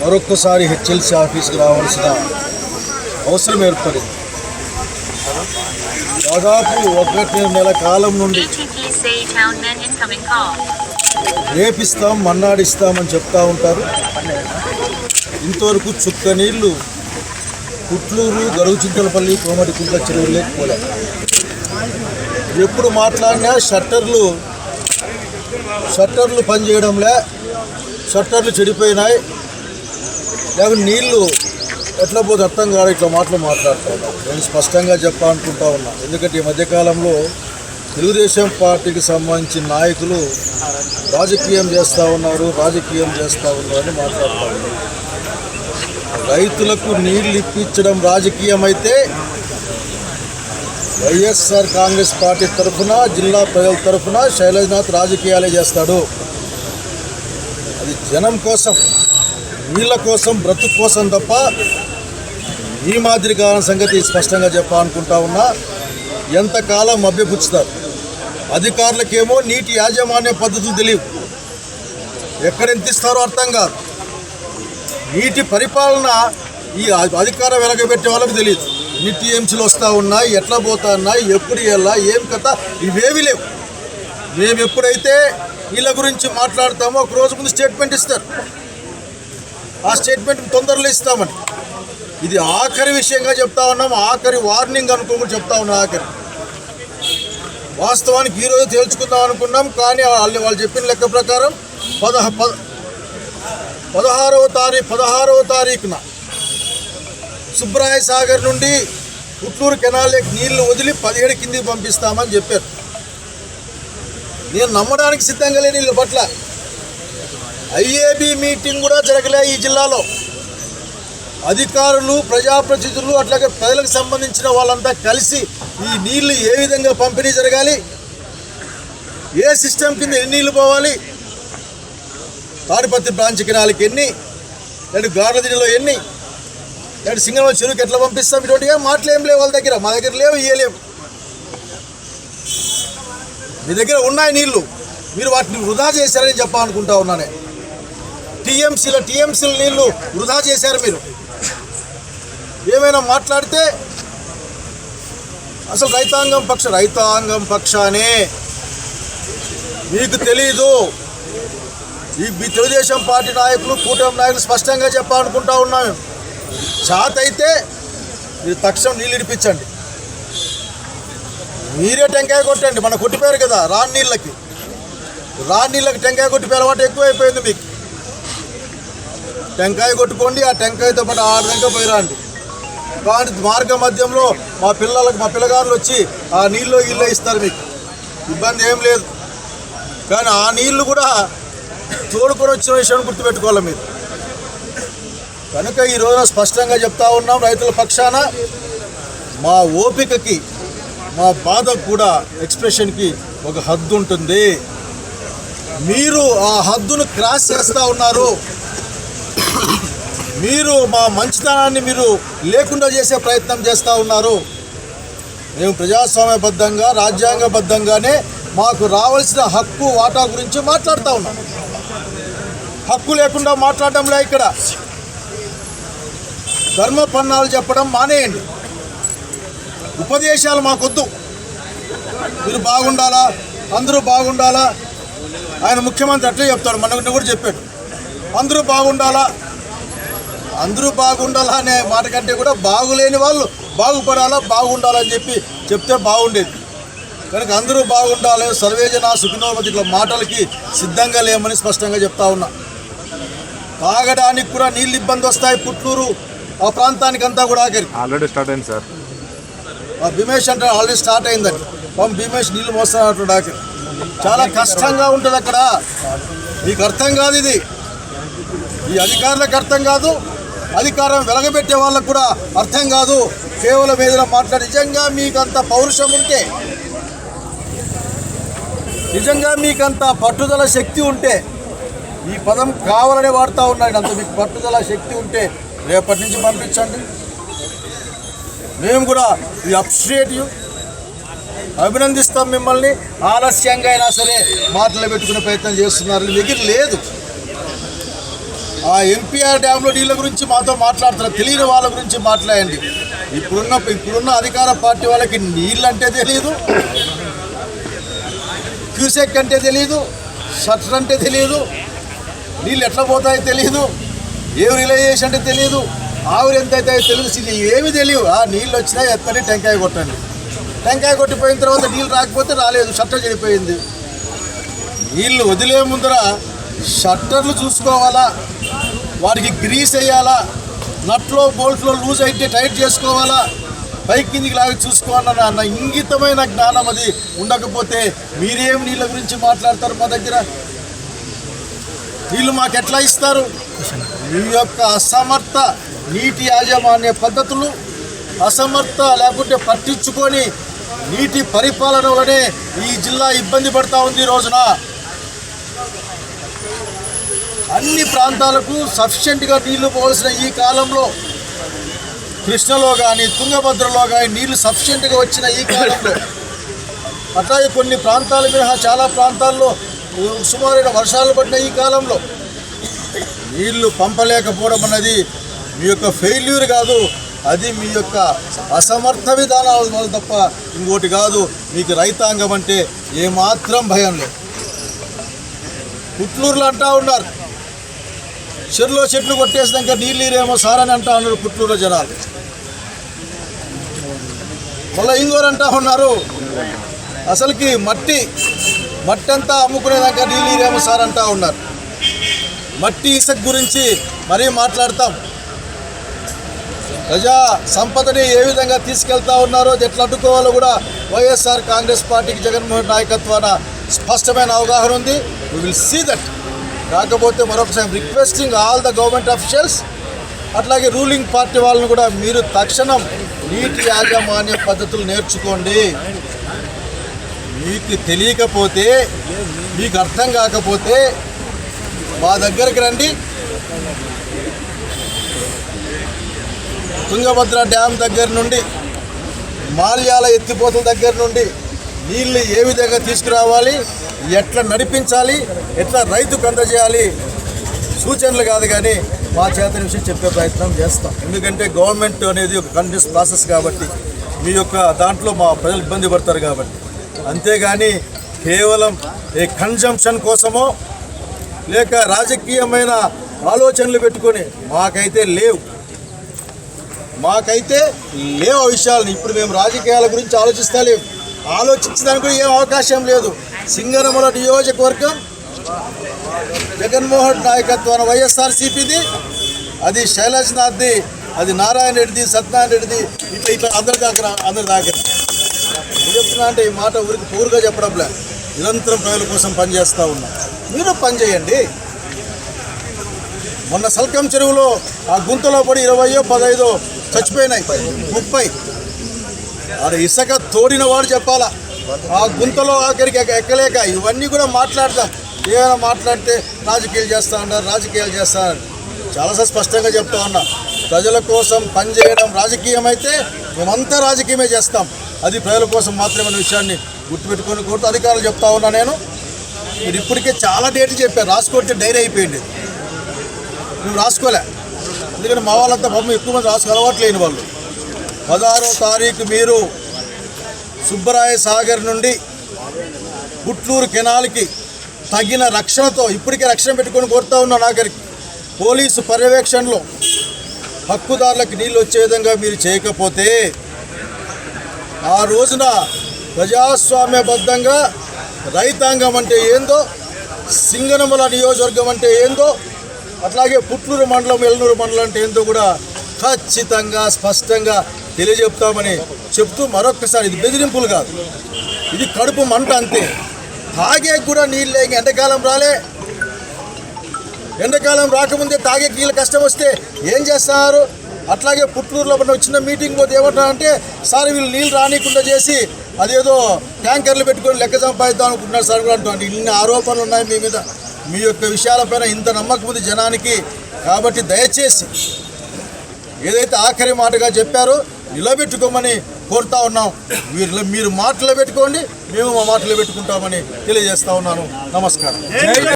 మరొక్కసారి హెచ్ఎల్సీ ఆఫీస్కి రావాల్సిన అవసరం ఏర్పడింది. దాదాపు ఒకటి నెల కాలం నుండి రేపిస్తాం మన్నాడిస్తామని చెప్తా ఉంటారు. ఇంతవరకు చుక్క నీళ్ళు పుట్లూరు గరుగుచింతలపల్లి కోమటి కుంట చెరువులే పోలే ఎప్పుడు మాట్లాడినా షట్టర్లు షట్టర్లు పనిచేయడంలే షట్టర్లు చెడిపోయినాయి. లేకపోతే నీళ్ళు ఎట్లా పోతే అర్థం కాదు ఇట్లా మాటలు మాట్లాడుతూ ఉన్నాం. నేను స్పష్టంగా చెప్పాలనుకుంటా ఉన్నా. ఎందుకంటే ఈ మధ్యకాలంలో తెలుగుదేశం పార్టీకి సంబంధించిన నాయకులు రాజకీయం చేస్తూ ఉన్నారు రాజకీయం చేస్తూ ఉన్నారు అని మాట్లాడుతూ ఉన్నారు రైతులకు నీళ్ళు ఇప్పించడం రాజకీయం అయితే వైఎస్ఆర్ కాంగ్రెస్ పార్టీ తరఫున జిల్లా ప్రజల తరఫున శైలజనాథ్ రాజకీయాలే చేస్తాడు. అది జనం కోసం వీళ్ళ కోసం బ్రతుకు కోసం తప్ప ఈ మాదిరి కాలం సంగతి స్పష్టంగా చెప్పాలనుకుంటా ఉన్నా ఎంతకాలం మభ్యపుచ్చుతారు అధికారులకేమో నీటి యాజమాన్య పద్ధతులు తెలియవు. ఎక్కడెంత ఇస్తారో అర్థం కాదు. నీటి పరిపాలన ఈ అధికారం వెలగబెట్టే వాళ్ళకి తెలియదు. నీటి టీఎంసీలు వస్తూ ఉన్నాయి ఎట్లా పోతా ఉన్నాయి ఎప్పుడు ఎలా ఏం కథ ఇవేవి లేవు. మేము ఎప్పుడైతే వీళ్ళ గురించి మాట్లాడతామో ఒక రోజు ముందు స్టేట్మెంట్ ఇస్తారు. ఆ స్టేట్మెంట్ తొందరలో ఇస్తామని. ఇది ఆఖరి విషయంగా చెప్తా ఉన్నాం ఆఖరి వార్నింగ్ అనుకోకుండా చెప్తా ఉన్నాం ఆఖరి. వాస్తవానికి ఈరోజు తేల్చుకుందాం అనుకున్నాం కానీ వాళ్ళు వాళ్ళు చెప్పిన లెక్క ప్రకారం పదహ పద పదహారవ తారీఖు పదహారవ తారీఖున సుబ్రాయ సాగర్ నుండి పుట్లూరు కెనాల్కి నీళ్ళు వదిలి పదిహేడు కిందికి పంపిస్తామని చెప్పారు. నేను నమ్మడానికి సిద్ధంగా లేని వీళ్ళ పట్ల ఐఏబీ మీటింగ్ కూడా జరగలే ఈ జిల్లాలో. అధికారులు ప్రజాప్రతినిధులు అట్లాగే ప్రజలకు సంబంధించిన వాళ్ళంతా కలిసి ఈ నీళ్ళు ఏ విధంగా పంపిణీ జరగాలి? ఏ సిస్టమ్ కింద ఎన్ని నీళ్ళు పోవాలి? తాడిపత్రి బ్రాంచ్ కెనాల్కి ఎన్ని? లేదంటే గార్లదిలో ఎన్ని? లేదంటే సింగనమల చెరువుకి ఎట్లా పంపిస్తాం? ఇటువంటిగా మాటలు ఏం లేవు వాళ్ళ దగ్గర. మా దగ్గర లేవు ఇయ్యలేవు మీ దగ్గర ఉన్నాయి నీళ్ళు. మీరు వాటిని వృధా చేశారని చెప్పాలనుకుంటా ఉన్నానే. టీఎంసీల టీఎంసీల నీళ్ళు వృధా చేశారు మీరు. ఏమైనా మాట్లాడితే అసలు రైతాంగం పక్ష రైతాంగం పక్షానే. మీకు తెలీదు. ఈ తెలుగుదేశం పార్టీ నాయకులు కూటమి నాయకులు స్పష్టంగా చెప్పాలనుకుంటా ఉన్నాము చాత్ అయితే మీరు తక్షణం నీళ్ళు ఇడిపించండి. మీరే టెంకాయ కొట్టండి. మన కొట్టిపోయారు కదా రాని నీళ్ళకి. రాని నీళ్ళకి టెంకాయ కొట్టిపోయే అలవాటు ఎక్కువైపోయింది మీకు. టెంకాయ కొట్టుకోండి ఆ టెంకాయతో పాటు ఆరు టెంకాయ పోయిరండి కానీ మార్గ మధ్యంలో మా పిల్లలకు మా పిల్లగారులు వచ్చి ఆ నీళ్ళు ఇల్లు ఇస్తారు మీకు. ఇబ్బంది ఏం లేదు. కానీ ఆ నీళ్ళు కూడా తోడుకొని వచ్చిన విషయాన్ని గుర్తుపెట్టుకోవాలి మీరు. కనుక ఈ రోజున స్పష్టంగా చెప్తా ఉన్నాం రైతుల పక్షాన. మా ఓపికకి మా బాధకు కూడా ఎక్స్ప్రెషన్కి ఒక హద్దు ఉంటుంది. మీరు ఆ హద్దును క్రాస్ చేస్తూ ఉన్నారు. మీరు మా మంచితనాన్ని మీరు లేకుండా చేసే ప్రయత్నం చేస్తూ ఉన్నారు. మేము ప్రజాస్వామ్యబద్ధంగా రాజ్యాంగబద్ధంగానే మాకు రావాల్సిన హక్కు వాటా గురించి మాట్లాడుతూ ఉన్నాం. హక్కు లేకుండా మాట్లాడడంలే ఇక్కడ. ధర్మ పన్నాలు చెప్పడం మానేయండి. ఉపదేశాలు మాకొద్దు. మీరు బాగుండాలా? అందరూ బాగుండాలా? ఆయన ముఖ్యమంత్రి అట్లే చెప్తాడు మనకు కూడా చెప్పాడు. అందరూ బాగుండాలా? అందరూ బాగుండాలా అనే మాట కంటే కూడా బాగులేని వాళ్ళు బాగుపడాలా బాగుండాలని చెప్పి చెప్తే బాగుండేది. కనుక అందరూ బాగుండాలి సర్వేజన సుఖినోమతి ఇట్లా మాటలకి సిద్ధంగా లేమని స్పష్టంగా చెప్తా ఉన్నా. తాగడానికి కూడా నీళ్ళు ఇబ్బంది వస్తాయి పుట్లూరు ఆ ప్రాంతానికి అంతా కూడా ఆఖరికి ఆల్రెడీ స్టార్ట్ అయింది సార్ భీమేష్ అంటే ఆల్రెడీ స్టార్ట్ అయిందని పాపం భీమేష్ నీళ్ళు మోస్తున్నట్టు ఆఖరి చాలా కష్టంగా ఉంటుంది అక్కడ. మీకు అర్థం కాదు ఇది. ఈ అధికారులకు అర్థం కాదు అధికారం వెలగబెట్టే వాళ్ళకు కూడా అర్థం కాదు. కేవలం ఏదైనా మాట్లాడి నిజంగా మీకు అంత పౌరుషం ఉంటే నిజంగా మీకంత పట్టుదల శక్తి ఉంటే ఈ పదం కావాలనే వాడుతూ ఉన్నాడు. అంత మీకు పట్టుదల శక్తి ఉంటే రేపటి నుంచి పంపించండి. మేము కూడా ఇది అప్రిషియేట్ అభినందిస్తాం మిమ్మల్ని. ఆలస్యంగా అయినా సరే మాటలు పెట్టుకునే ప్రయత్నం చేస్తున్నారు మీ దగ్గర లేదు. ఆ ఎంపీఆర్ డ్యాంలో నీళ్ళ గురించి మాతో మాట్లాడుతున్నారు. తెలియని వాళ్ళ గురించి మాట్లాడండి. ఇప్పుడున్న ఇప్పుడున్న అధికార పార్టీ వాళ్ళకి నీళ్ళు అంటే తెలియదు క్యూసెక్ అంటే తెలియదు షట్టర్ అంటే తెలియదు నీళ్ళు ఎట్లా పోతాయో తెలియదు ఏం రిలైజేషన్ అంటే తెలియదు ఆవిరి ఎంత అవుతాయో తెలియదు ఇది ఏమి తెలియదు ఆ నీళ్ళు వచ్చినా ఎత్తని టెంకాయ కొట్టండి. టెంకాయ కొట్టిపోయిన తర్వాత నీళ్ళు రాకపోతే రాలేదు. షట్టర్ చెడిపోయింది. నీళ్ళు వదిలే ముందర షట్టర్లు చూసుకోవాలా? వాటికి గ్రీస్ వేయాలా? నట్లో బోల్ట్లో లూజ్ అయితే టైట్ చేసుకోవాలా? పైకి కిందికి లాగి చూసుకోవాలన్న అన్న ఇంగితమైన జ్ఞానం అది. ఉండకపోతే మీరేం నీళ్ళ గురించి మాట్లాడతారు మా దగ్గర? నీళ్ళు మాకు ఎట్లా ఇస్తారు? మీ యొక్క అసమర్థ నీటి యాజమాన్య పద్ధతులు అసమర్థ లేకుంటే పట్టించుకొని నీటి పరిపాలన వలనే ఈ జిల్లా ఇబ్బంది పడతా ఉంది ఈ రోజున. అన్ని ప్రాంతాలకు సఫిషియెంట్గా నీళ్ళు పోవలసిన ఈ కాలంలో కృష్ణలో కానీ తుంగభద్రలో కానీ నీళ్ళు సఫిషియెంట్గా వచ్చిన ఈ కాలంలో. అట్లాగే కొన్ని ప్రాంతాల మినహా చాలా ప్రాంతాల్లో సుమారైన వర్షాలు పడిన ఈ కాలంలో నీళ్ళు పంపలేకపోవడం అన్నది మీ యొక్క ఫెయిల్యూర్ కాదు. అది మీ యొక్క అసమర్థ విధానాల వల్ల తప్ప ఇంకోటి కాదు. మీకు రైతాంగం అంటే ఏమాత్రం భయం లేదు. పుట్లూరులో అంటా ఉన్నారు. చెరులో చెట్లు కొట్టేసినాక నీళ్ళు నీరేమో సారని అంటా ఉన్నారు పుట్లూరులో జనాలు. మళ్ళీ ఇంకోరు అంటా ఉన్నారు అసలుకి మట్టి మట్టి అంతా అమ్ముకునేదాకా నీళ్ళు సార్ అంటా ఉన్నారు. మట్టి ఇసుక గురించి మరీ మాట్లాడతాం. ప్రజా సంపదని ఏ విధంగా తీసుకెళ్తా ఉన్నారో ఎట్లా అడ్డుకోవాలో కూడా వైఎస్ఆర్ కాంగ్రెస్ పార్టీకి జగన్మోహన్ నాయకత్వాన స్పష్టమైన అవగాహన ఉంది. వి విల్ సీ దట్ కాకపోతే మరొకసారి requesting all the government officials అట్లాగే రూలింగ్ పార్టీ వాళ్ళని కూడా మీరు తక్షణం నీటి యాజమాన్య పద్ధతులు నేర్చుకోండి. మీకు తెలియకపోతే మీకు అర్థం కాకపోతే మా దగ్గరికి రండి. తుంగభద్ర డ్యామ్ దగ్గర నుండి మాల్యాల ఎత్తిపోతల దగ్గర నుండి నీళ్ళు ఏ విధంగా తీసుకురావాలి ఎట్లా నడిపించాలి ఎట్లా రైతుకు అందజేయాలి సూచనలు కాదు కానీ మా చేత విషయం చెప్పే ప్రయత్నం చేస్తాం. ఎందుకంటే గవర్నమెంట్ అనేది ఒక కంటిన్యూస్ ప్రాసెస్ కాబట్టి మీ యొక్క దాంట్లో మా ప్రజలు ఇబ్బంది పడతారు కాబట్టి. అంతేగాని కేవలం ఏ కన్జంప్షన్ కోసమో లేక రాజకీయమైన ఆలోచనలు పెట్టుకొని మాకైతే లేవు. మాకైతే లేవు విషయాలను. ఇప్పుడు మేము రాజకీయాల గురించి ఆలోచిస్తా లేవు ఆలోచించడానికి కూడా ఏం అవకాశం లేదు. సింగనమల నియోజకవర్గం జగన్మోహన్ నాయకత్వాన వైఎస్ఆర్సీపీది అది శైలజ్నాథ్ది అది నారాయణ రెడ్డిది సత్యనారాయణ రెడ్డిది ఇట్లా ఇట్లా అందరి దగ్గర అందరి దగ్గర చెప్తున్నా అంటే ఈ మాట ఊరికి పూర్గా చెప్పడం లే నిరంతరం ప్రజల కోసం పనిచేస్తూ ఉన్నా. మీరు పని చేయండి. మొన్న సల్కం చెరువులో ఆ గుంతలో పడి ఇరవయో పదహైదో చచ్చిపోయినాయి. ముప్పై. అది ఇసుక తోడిన వాడు చెప్పాలా? ఆ గుంతలో ఆఖరికి ఎక్క- ఎక్కలేక ఇవన్నీ కూడా మాట్లాడతాం. ఏమైనా మాట్లాడితే రాజకీయాలు చేస్తా ఉన్నారు రాజకీయాలు చేస్తా చాలా స్పష్టంగా చెప్తా ఉన్నా. ప్రజల కోసం పనిచేయడం రాజకీయం అయితే మేమంతా రాజకీయమే చేస్తాం. అది ప్రజల కోసం మాత్రమే విషయాన్ని గుర్తుపెట్టుకొని కోరుతూ అధికారులు చెప్తా ఉన్నా నేను. మీరు ఇప్పటికే చాలా డేట్లు చెప్పారు. రాసుకోవచ్చు డైరీ అయిపోయింది. మేము రాసుకోలే. ఎందుకంటే మా వాళ్ళంతా పాపం ఎక్కువ మంది రాసుకు అలవాటు లేని వాళ్ళు. పదహారో తారీఖు మీరు సుబ్బరాయ సాగర్ నుండి పుట్లూరు కెనాల్కి తగిన రక్షణతో ఇప్పటికే రక్షణ పెట్టుకొని కోరుతా ఉన్నా నాగరికి పోలీసు పర్యవేక్షణలో హక్కుదారులకు నీళ్ళు వచ్చే విధంగా మీరు చేయకపోతే ఆ రోజున ప్రజాస్వామ్యబద్ధంగా రైతాంగం అంటే ఏందో సింగనమల నియోజకవర్గం అంటే ఏందో అట్లాగే పుట్లూరు మండలం ఎల్నూరు మండలం అంటే ఏందో కూడా ఖచ్చితంగా స్పష్టంగా తెలియజెప్తామని చెప్తూ మరొక్కసారి ఇది బెదిరింపులు కాదు. ఇది కడుపు మంట అంతే. తాగే కూడా నీళ్ళు లేక ఎండాకాలం రాలే. ఎండాకాలం రాకముందే తాగే నీళ్ళు కష్టం వస్తే ఏం చేస్తారు? అట్లాగే పుట్లూరులో ఉన్న చిన్న మీటింగ్ పోతే ఏమంటారంటే సార్ వీళ్ళు నీళ్ళు రానికుండా చేసి అదేదో ట్యాంకర్లు పెట్టుకొని లెక్క సంపాదిద్దాం అనుకుంటున్నారు సార్ కూడా అంటున్నాను ఇన్ని ఆరోపణలు ఉన్నాయి మీ మీద. మీ యొక్క విషయాలపైన ఇంత నమ్మకం ఉంది జనానికి. కాబట్టి దయచేసి ఏదైతే ఆఖరి మాటగా చెప్పారో నిలబెట్టుకోమని కోరుతా ఉన్నాం. మీరు మీరు మాటలు పెట్టుకోండి మేము మా మాటలు పెట్టుకుంటామని తెలియజేస్తా ఉన్నాను. నమస్కారం.